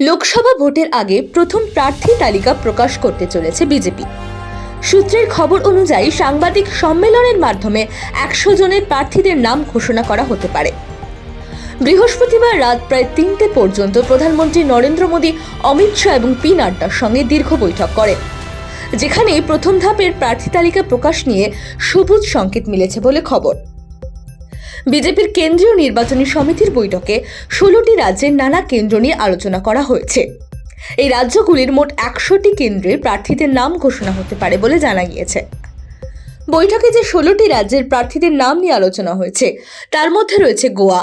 লোকসভা ভোটের আগে প্রথম প্রার্থী তালিকা প্রকাশ করতে চলেছে বিজেপি। সূত্রের খবর অনুযায়ী সাংবাদিক সম্মেলনের মাধ্যমে একশো জনের প্রার্থীদের নাম ঘোষণা করা হতে পারে। বৃহস্পতিবার রাত প্রায় তিনটে পর্যন্ত প্রধানমন্ত্রী নরেন্দ্র মোদী, অমিত শাহ এবং পি নাড্ডার সঙ্গে দীর্ঘ বৈঠক করেন। যেখানে প্রথম ধাপের প্রার্থী তালিকা প্রকাশ নিয়ে সবুজ সংকেত মিলেছে বলে খবর। বিজেপির কেন্দ্রীয় নির্বাচনী সমিতির বৈঠকে ষোলোটি রাজ্যের নানা কেন্দ্র নিয়ে আলোচনা করা হয়েছে। এই রাজ্যগুলির মোট একশোটি কেন্দ্রে প্রার্থীদের নাম ঘোষণা হতে পারে বলে জানা গিয়েছে। বৈঠকে যে ষোলোটি রাজ্যের প্রার্থীদের নাম নিয়ে আলোচনা হয়েছে, তার মধ্যে রয়েছে গোয়া,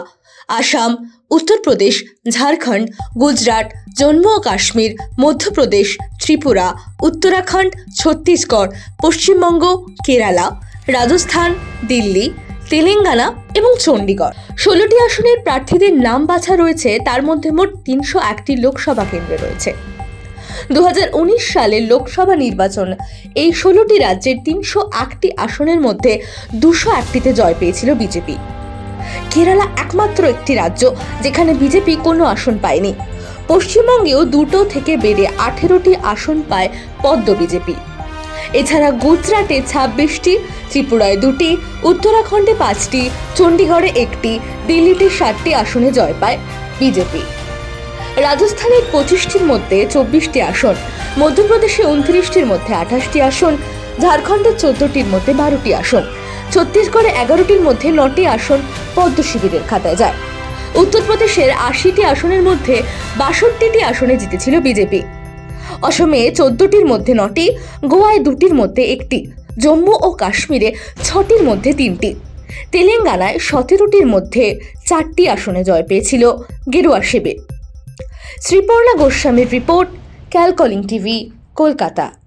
আসাম, উত্তরপ্রদেশ, ঝাড়খণ্ড, গুজরাট, জম্মু ও কাশ্মীর, মধ্যপ্রদেশ, ত্রিপুরা, উত্তরাখণ্ড, ছত্তিশগড়, পশ্চিমবঙ্গ, কেরালা, রাজস্থান, দিল্লি, তেলেঙ্গানা এবং চণ্ডীগড় ষোলোটি আসনের প্রার্থীদের নাম বাছা রয়েছে, তার মধ্যে মোট তিনশো একটি লোকসভা কেন্দ্রে রয়েছে। দু হাজার উনিশ সালের লোকসভা নির্বাচন, এই ষোলোটি রাজ্যের তিনশো একটি আসনের মধ্যে দুশো একটিতে জয় পেয়েছিল বিজেপি। কেরালা একমাত্র একটি রাজ্য, যেখানে বিজেপি কোনো আসন পায়নি। পশ্চিমবঙ্গেও দুটো থেকে বেড়ে আঠেরোটি আসন পায় পদ্ম বিজেপি। এছাড়া গুজরাটে ছাব্বিশটি, ত্রিপুরায় দুটি, উত্তরাখণ্ডে পাঁচটি, চণ্ডীগড়ে একটি, দিল্লিতে সাতটি আসনে জয় পায় বিজেপি। রাজস্থানের পঁচিশটির মধ্যে চব্বিশটি আসন, মধ্যপ্রদেশে উনত্রিশটির মধ্যে আঠাশটি আসন ঝাড়খণ্ডের চোদ্দটির মধ্যে বারোটি আসন, ছত্তিশগড়ে এগারোটির মধ্যে নটি আসন পদ্ম শিবিরের খাতায় যায়। উত্তরপ্রদেশের আশিটি আসনের মধ্যে বাষট্টিটি আসনে জিতেছিল বিজেপি। অসমে চোদ্দটির মধ্যে নটি, গোয়ায় দুটির মধ্যে একটি, জম্মু ও কাশ্মীরে ছটির মধ্যে তিনটি। তেলেঙ্গানায় সতেরোটির মধ্যে চারটি আসনে জয় পেয়েছিল গেরুয়া শিবির। শ্রীপর্ণা গোস্বামীর রিপোর্ট, ক্যালকলিং টিভি, কলকাতা।